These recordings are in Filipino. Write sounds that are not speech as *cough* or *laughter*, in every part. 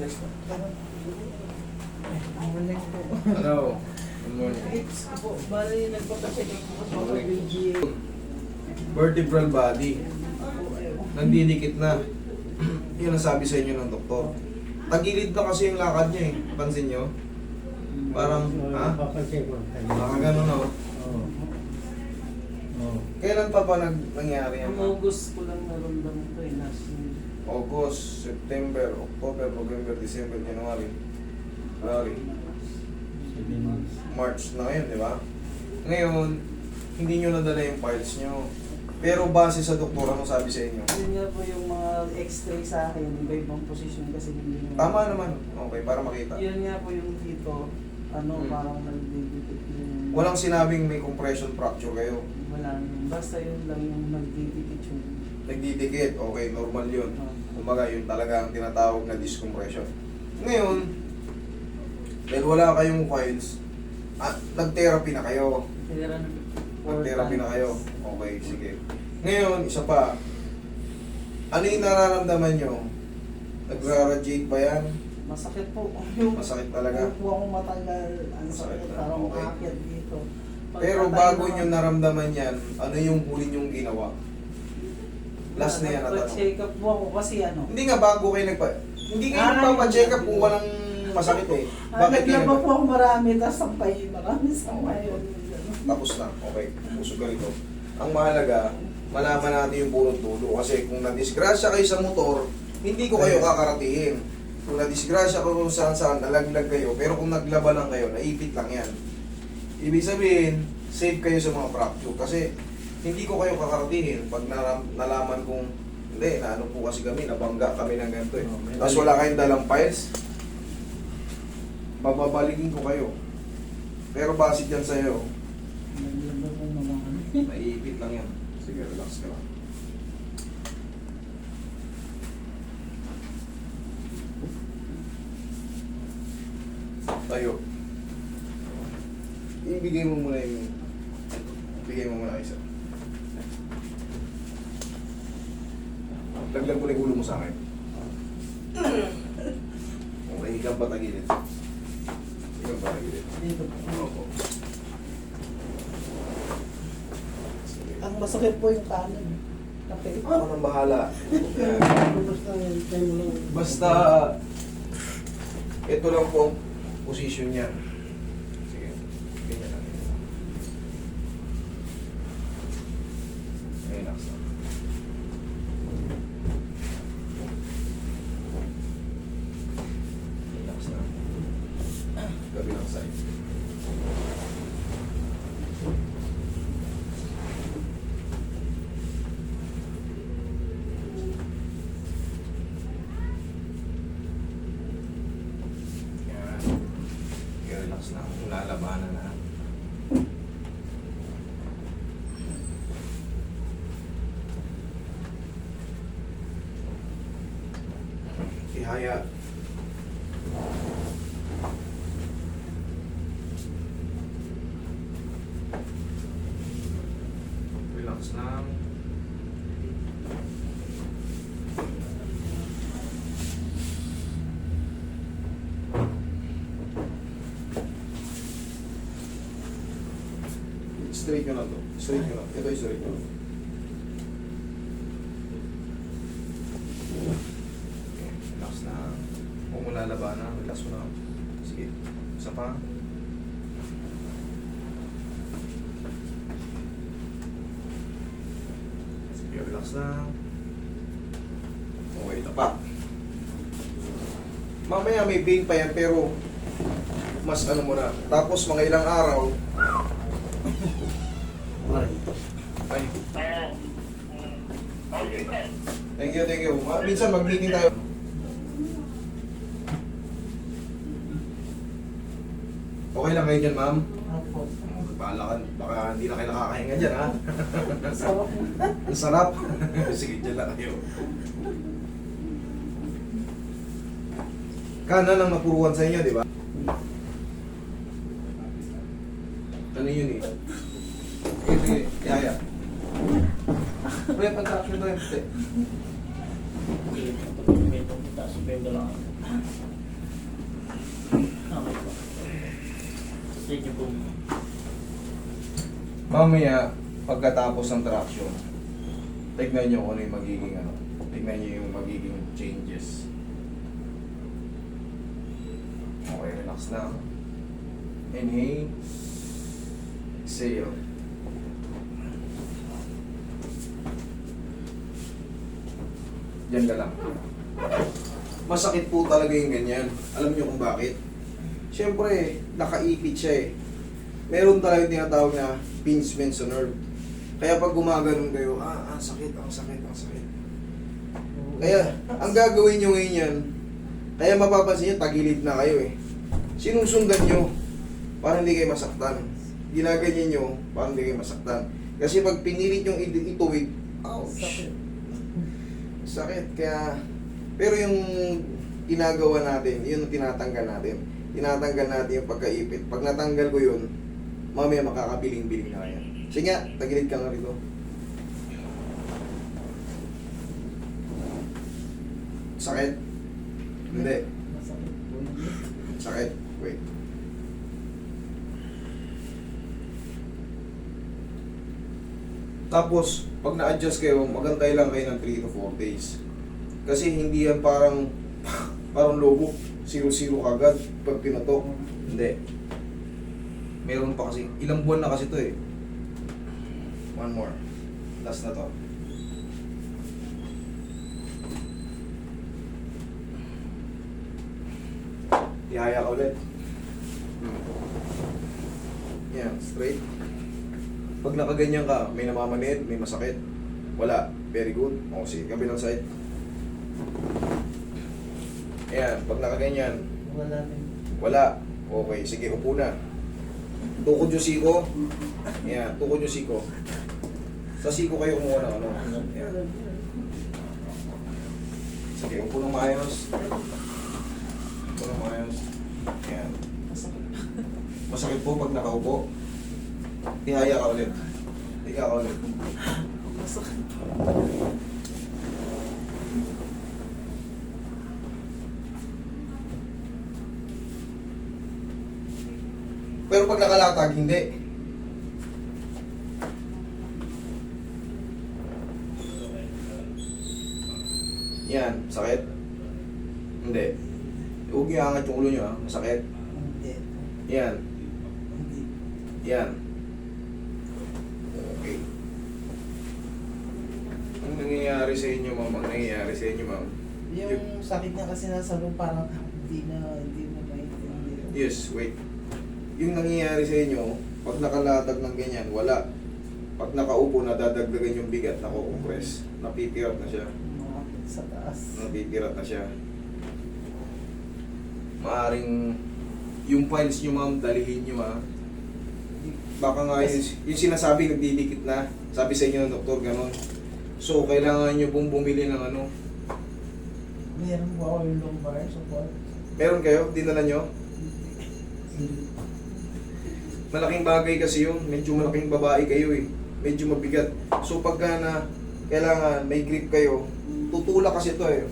Hello. Good morning. Bali, nagpapacheck up po kasi ako Morning. BGA. Vertebral body. Nandidikit na. *clears throat* Yun ang sabi sa inyo ng doktor. Tagilid na kasi yung lakad niya eh. Pansin nyo? Parang, ha? Baka ganun. Oo. Kailan pa ba nag nangyari yan? Ang August ko lang naramdaman ko eh. Last year. August, September, October, November, December, January, February. March na ngayon, di ba? Ngayon, hindi nyo nadala yung files nyo. Pero base sa doktor, ano sabi sa inyo? Yun nga po yung mga x-ray sa akin. Iba-ibang position kasi hindi mo- Tama naman. Okay, para makita. Yun nga po yung dito. Ano, Hmm. parang nagdidikit yung... Walang sinabing may compression fracture kayo. Wala. Basta yun lang yung nagdidikit yung... Nagdidikit, okay, normal yun. Kumbaga, yun talaga ang tinatawag na discompression. Ngayon, dahil wala kayong files, ah, nag-therapy na kayo. Nag-therapy na kayo. Okay, sige. Ngayon, isa pa. Ano yung nararamdaman nyo? Nagra-radiate ba yan? Masakit po. Masakit talaga. Upo akong matanggal. Ang Masakit sakit. Parang okay. dito. Pag Pero bago nyo naramdaman yan, ano yung huli nyong ginawa? Last na yan na tanong. check up po ako kasi ano. Hindi nga bago kayo nagpa... Hindi kayo Ah, nagpapacheck up kung walang masakit eh. Ah, Bakit kayo nagpa- po ako marami, tapos sampay, marami sampay. Tapos na. Okay. Puso ganito. Ang mahalaga, malaman natin yung punot dulo. Kasi kung nadisgrasya kayo sa motor, hindi ko kayo kakaratiin. Kung nadisgrasya ko kung saan saan, nalaglag kayo. Pero kung naglaba lang kayo, naipit lang yan. Ibig sabihin, safe kayo sa mga fracture. Kasi hindi ko kayo kakaratiin. Pag naram, nalaman kong, hindi, na ano po kasi kami, nabangga kami ng ganito eh. Oh, Tapos wala kayong dalang files, bababalikin ko kayo. Pero base dyan sa'yo. Naiipit lang yan. Sige, relax ka lang. Tayo. Ibigay mo muna yung... Ibigay mo muna isa. Laglag mo na yung ulo mo sa akin. Okay, ikaw ba tagilid? Ikaw ba tagilid? Dito po. Opo. Ang masakit po yung kanan. Kapit. Ako nang bahala. Basta. *laughs* Basta, ito lang po ang position niya. Sige, ganyan lang. Relax lang. Relax lang. Kabilang side. Yan. Okay, relax lang. Lalabanan na. Ihaya. Relax lang. Straight nyo na to. Straight nyo na. Ito yung straight nyo. Okay, relax na. Huwag mo mo na. Sige. Isa pa. Sige, relax na. Okay, ito pa. Mamaya may pain pa yan pero mas ano mo na. Tapos mga ilang araw, Ay. Thank you, thank you. Ma- Minsan mag-meeting tayo. Okay lang kayo dyan, ma'am? Opo. Bahala ka. Baka hindi na kayo nakakahinga dyan, ha? Sarap. Ang sarap. Sige, dyan lang kayo. Kana lang napuruan sa inyo, di ba? Ano yun eh? Sige, sige. Yaya. Pre, pag-traction to yun. Pre. Sabihin ko lang. Okay Thank you po. Mamaya, pagkatapos ng traction, tignan nyo kung ano yung magiging ano. Tignan nyo yung magiging changes. Okay, relax lang. Inhale. Exhale. Diyan ka lang. Masakit po talaga yung ganyan. Alam nyo kung bakit? Siyempre, nakaipit siya eh. Meron talaga tinatawag na pinchment sa nerve. Kaya pag gumaganon kayo, ah, ang sakit, ang sakit, ang sakit. Kaya, ang gagawin nyo ngayon yan, kaya mapapansin nyo, tagilid na kayo eh. Sinusundan nyo, para hindi kayo masaktan. Ginaganyan nyo, para hindi kayo masaktan. Kasi pag pinilit yung it- ituwid, ouch, Sakit. sakit. Kaya, pero yung ginagawa natin, yun ang tinatanggal natin. Tinatanggal natin yung pagkaipit. Pag natanggal ko yun, mamaya makakabiling-biling na kaya. Sige nga, tagilid ka nga rito. Sakit? Hindi. Sakit. Wait. Tapos, pag na-adjust kayo, magantay lang kayo ng 3 to 4 days. Kasi hindi yan parang *laughs* parang lobo. Zero-zero kagad pag pinatok. Hindi. Meron pa kasi, ilang buwan na kasi to eh. One more. Last na to. Ihaya ka ulit. Yan, straight. Pag nakaganyan ka, may namamanid, may masakit. Wala. Very good. O, sige, kabilang side. Ayan, pag nakaganyan, Wala wala. Okay, sige, upo na. Tukod yung siko. Ayan, tukod yung siko. Sa siko kayo kumuha ng ano. Ayan. Sige, upo ng maayos. Upo ng maayos. Ayan. Masakit. Po pag nakaupo. Ihaya ka ulit. Ika ka ulit. *laughs* Masakit. Pero pag nakalatag, hindi. Yan, sakit. Hindi. Huwag niyo angat yung ulo niyo, ha? Masakit. Hindi. Yan, Hindi. yan. Okay. Ang nangyayari sa inyo, ma'am, ang nangyayari sa inyo, ma'am. Yung sakit niya kasi nasa loob parang hindi na hindi na maintindihan. Yes, wait. Yung nangyayari sa inyo, pag nakalatag ng ganyan, wala. Pag nakaupo, nadadagdagan yung bigat, nakukompress. Napipirat na siya. Sa taas. Napipirat na siya. Maaring yung files nyo ma'am, dalihin nyo ha. Baka nga yung, yung sinasabi nagdidikit na. Sabi sa inyo ng doktor, ganon. So, kailangan nyo pong bumili ng ano. Meron po ako yung lumbar support. Meron kayo? Dinala nyo? Malaking bagay kasi yun. Medyo malaking babae kayo eh. Medyo mabigat. So pagka na kailangan may grip kayo, tutulak kasi to eh.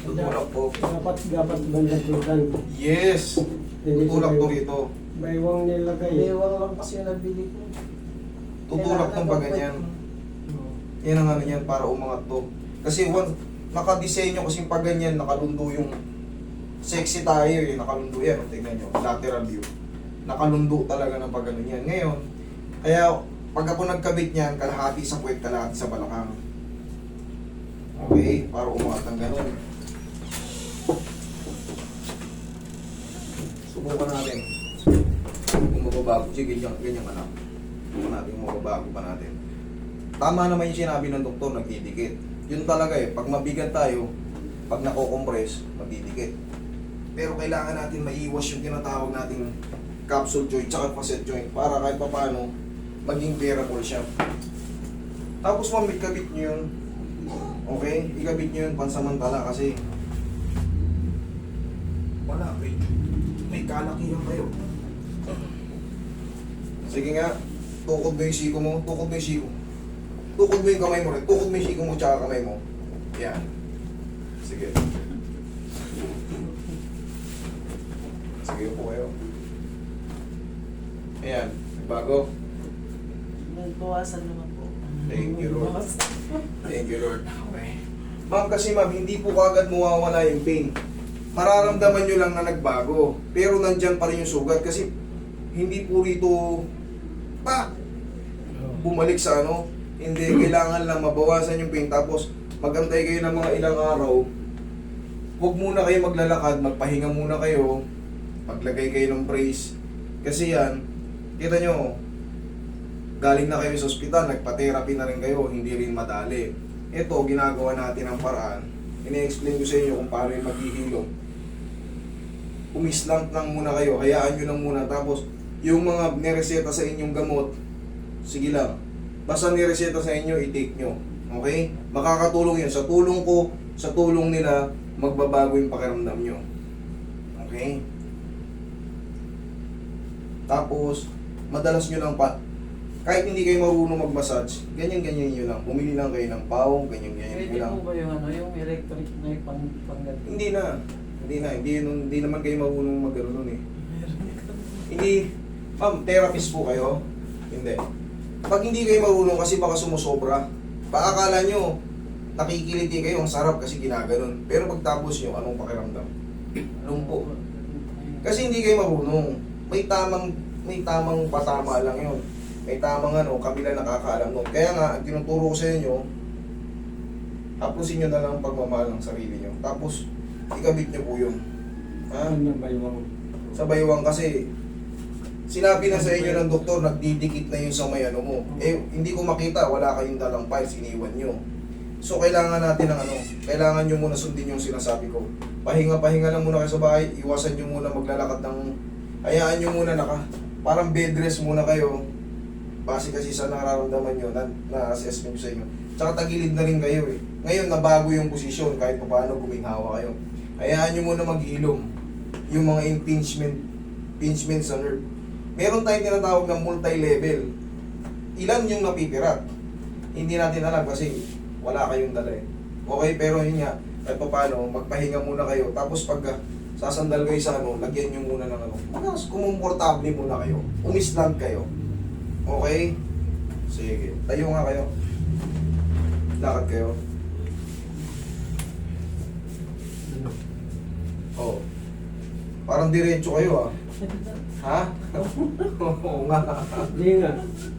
Tutulak po. Dapat, dapat bandagutan. Yes! Tutulak to rito. Baywang nilagay. Bewang lang kasi yung nabili ko. Tutulak tong pa ganyan. Yan ang ano yan para umangat to. Kasi once nakadesenyo kasi pag ganyan, nakalundo yung sexy tayo eh, nakalundo yan. Tingnan nyo, lateral view. Nakalundo talaga ng pag ganun yan. Ngayon, kaya pag ako nagkabit niyan, kalahati sa puwet, kalahati sa balakang. Okay, para umangat ng ganun. Subukan natin. Kung mababago, sige, ganyan, ganyan lang. Subukan natin kung mababago pa natin. Tama naman yung sinabi ng doktor, nagdidikit. Yun talaga eh, pag mabigat tayo, pag nako-compress, magdidikit. Pero kailangan natin maiwas yung tinatawag nating capsule joint tsaka facet joint para kahit paano maging bearable siya. Tapos ma'am, ikabit nyo yun. Okay? Ikabit nyo yun pansamantala kasi wala kayo. May kalakihan kayo. Sige nga, tukod mo yung siko mo, tukod mo yung siko. Tukod mo yung kamay mo rin, tukod mo yung siko mo tsaka kamay mo. Yan. Sige. Sige po kayo. Ayan, bago. Nagbawasan naman po. Thank you, Lord. Thank you, Lord. Okay. Ma'am, kasi ma'am, hindi po kagad mawawala yung pain. Mararamdaman nyo lang na nagbago. Pero nandyan pa rin yung sugat kasi hindi po rito pa bumalik sa ano. Hindi, kailangan lang mabawasan yung pain. Tapos, magantay kayo ng mga ilang araw. Huwag muna kayo maglalakad, magpahinga muna kayo. Maglagay kayo ng brace. Kasi yan, kita nyo, galing na kayo sa ospital, nagpa-therapy na rin kayo, hindi rin madali. Ito, ginagawa natin ang paraan. Ini-explain ko sa inyo kung paano yung maghihilom. Umislant lang muna kayo, hayaan nyo lang muna. Tapos, yung mga nireseta sa inyong gamot, sige lang. Basta nireseta sa inyo, i-take nyo. Okay? Makakatulong yun. Sa tulong ko, sa tulong nila, magbabago yung pakiramdam nyo. Okay? Tapos, madalas nyo lang pa, kahit hindi kayo marunong mag-massage, ganyan-ganyan nyo lang. Bumili lang kayo ng pawong, ganyan-ganyan nyo Pwede lang. po ba yung ano, yung electric na yung pang panggal? Hindi na. Hindi na. Hindi, nun- hindi naman kayo marunong mag-ano nun eh. *laughs* Hindi. Ma'am, therapist po kayo? Hindi. Pag hindi kayo marunong kasi baka sumusobra. Baka akala nyo, nakikiliti kayo, ang sarap kasi ginaganon. Pero pagtapos nyo, anong pakiramdam? Lumpo. Kasi hindi kayo marunong. May tamang may tamang patama lang yun. May tamang ano, kami lang nakakaalam nun. Kaya nga, ang tinuturo ko sa inyo, tapusin nyo na lang ang pagmamahal ng sarili nyo. Tapos, ikabit nyo po yun. Ha? Yung Sa baywang kasi, sinabi na sa inyo ng doktor, nagdidikit na yun sa may ano mo. Eh, hindi ko makita, wala kayong dalang files, iniwan nyo. So, kailangan natin ng ano, kailangan nyo muna sundin yung sinasabi ko. Pahinga-pahinga lang muna kayo sa bahay, iwasan nyo muna maglalakad ng, hayaan nyo muna naka, parang bed rest muna kayo. Base kasi sa nararamdaman nyo, na, na-assessment ko sa inyo. Tsaka tagilid na rin kayo eh. Ngayon, nabago yung posisyon, kahit pa paano guminhawa kayo. Hayaan nyo muna maghilom. Yung mga impingement, impingement sa nerve. Meron tayong tinatawag na multi-level. Ilan yung napipirat? Hindi natin alam kasi wala kayong dala eh. Okay, pero yun nga, kahit pa paano, magpahinga muna kayo. Tapos pag sasandal kayo sa ano, lagyan nyo muna ng ano. Mas kumumportable muna kayo. Umisland kayo. Okay? Sige. Tayo nga kayo. Lakad kayo. Oh. Parang diretso kayo ah. Ha? *laughs* Oo nga. Hindi nga.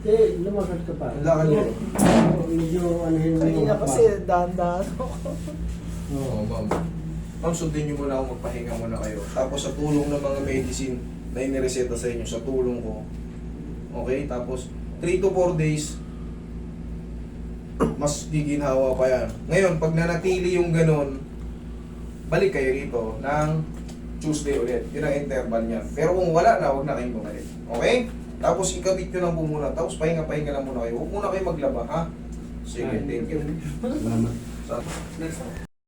Hindi, lumakad ka pa. Lakad nyo. Medyo ano yun Kanina kasi dahan-dahan ako. Oo. Oo, ma'am. Ma'am, sundin nyo muna ako, magpahinga muna kayo. Tapos sa tulong ng mga medicine na inireseta sa inyo, sa tulong ko. Okay? Tapos, 3 to 4 days, mas giginhawa pa yan. Ngayon, pag nanatili yung ganun, balik kayo rito ng Tuesday ulit. Yun ang interval niyan. Pero kung wala na, huwag na kayong bumalik. Okay? Tapos ikabit nyo lang po muna. Tapos pahinga-pahinga lang muna kayo. Huwag muna kayo maglaba, ha? Sige, thank you. Salamat. Sa- Next.